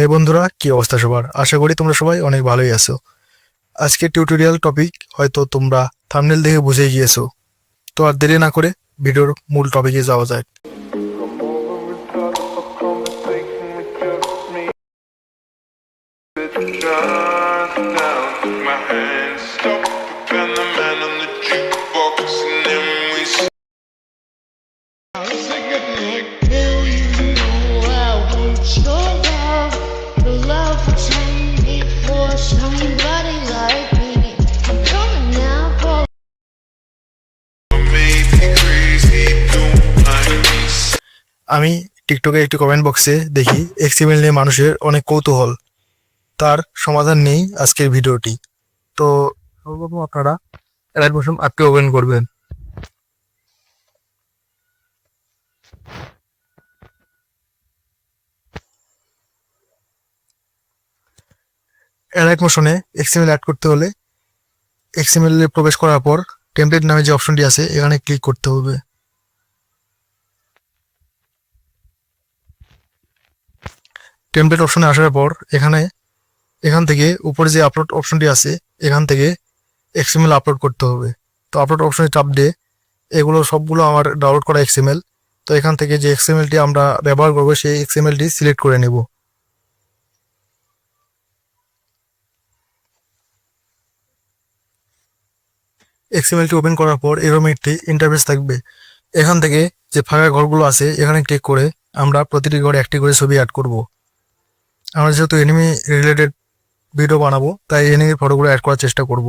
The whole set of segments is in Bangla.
হে বন্ধুরা কি অবস্থা সবার? আশা করি তোমরা সবাই অনেক ভালোই আছো। আজকে টিউটোরিয়াল টপিক হয়তো তোমরা থামনেল দেখে বুঝে গিয়েছো। তো আর দেরি না করে ভিডিওর মূল টপিকে যাওয়া যায় my hand, stop, and the man আমি টিকটকে একটি কমেন্ট বক্সে দেখি এক্সিমেল নিয়ে মানুষের অনেক কৌতূহল। তার সমাধান নেই আজকের ভিডিওটি। তো সর্বপ্রথম আপনারা এলাইট মোশন অ্যাপটি ওপেন করবেন। এলাইট মোশনে এক্সিমেল অ্যাড করতে হলে এক্সিমেল এ প্রবেশ করার পর টেমপ্লেট নামে যে অপশনটি আছে, এখানে ক্লিক করতে হবে। টেমপ্লেট অপশনে আসার পর এখানে, এখান থেকে উপরে যে আপলোড অপশনটি আছে, এখান থেকে এক্সএমএল আপলোড করতে হবে। তো আপলোড অপশনে চাপ দিয়ে এগুলো সবগুলো আমার ডাউনলোড করা এক্সএমএল তো এখান থেকে যে এক্সএমএলটি আমরা ব্যবহার করব, সেই এক্সএমএলটি সিলেক্ট করে নেব। এক্সএমএলটি ওপেন করার পর এরকম একটি ইন্টারফেস থাকবে। এখান থেকে যে ফাঁকা ঘরগুলো আছে, এখানে ক্লিক করে আমরা প্রতিটি ঘরে একটি করে ছবি অ্যাড করব। আমরা যেহেতু এনিমি রিলেটেড ভিডিও বানাবো, তাই এনিমির ফটোগুলো অ্যাড করার চেষ্টা করব।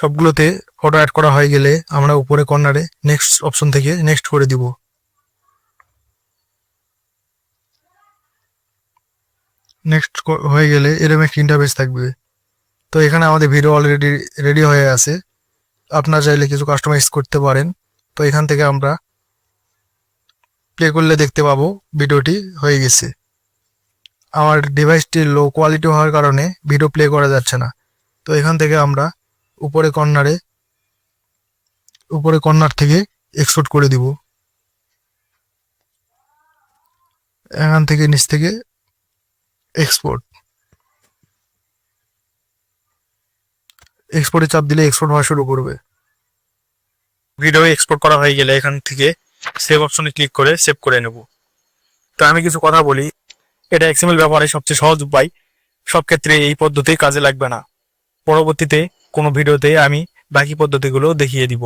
সবগুলোতে ফটো অ্যাড করা হয়ে গেলে আমরা উপরে কর্নারে নেক্সট অপশন থেকে নেক্সট করে দিব। নেক্সট হয়ে গেলে এরকম একটি ইন্টারফেস থাকবে। তো এখানে আমাদের ভিডিও অলরেডি রেডি হয়ে আছে। আপনারা চাইলে কিছু কাস্টমাইজ করতে পারেন। তো এখান থেকে আমরা প্লে করলে দেখতে পাবো ভিডিওটি হয়ে গেছে। আমার ডিভাইসটি লো কোয়ালিটি হওয়ার কারণে ভিডিও প্লে করা যাচ্ছে না। তো এখান থেকে আমরা উপরে কর্নারে, উপরে কর্নার থেকে এক্সপোর্ট করে দিব। এখান থেকে নিচ থেকে এক্সপোর্ট এক্সপোর্টে চাপ দিলে এক্সপোর্ট হওয়া শুরু করবে। ভিডিও এক্সপোর্ট করা হয়ে গেলে এখান থেকে সেভ অপশনে ক্লিক করে সেভ করে নেব। তো আমি কিছু কথা বলি। এটা এক্সএমএল ব্যবহারে সবচেয়ে সহজ উপায়। সব ক্ষেত্রে এই পদ্ধতি কাজে লাগবে না। পরবর্তীতে কোনো ভিডিওতে আমি বাকি পদ্ধতিগুলো দেখিয়ে দিব।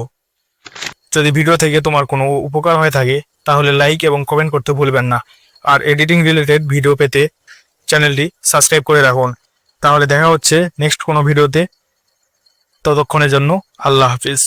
যদি ভিডিও থেকে তোমার কোনো উপকার হয়ে থাকে, তাহলে লাইক এবং কমেন্ট করতে ভুলবেন না। আর এডিটিং রিলেটেড ভিডিও পেতে চ্যানেলটি সাবস্ক্রাইব করে রাখুন। তাহলে দেখা হচ্ছে নেক্সট কোনো ভিডিওতে। ততক্ষণের জন্য আল্লাহ হাফিজ।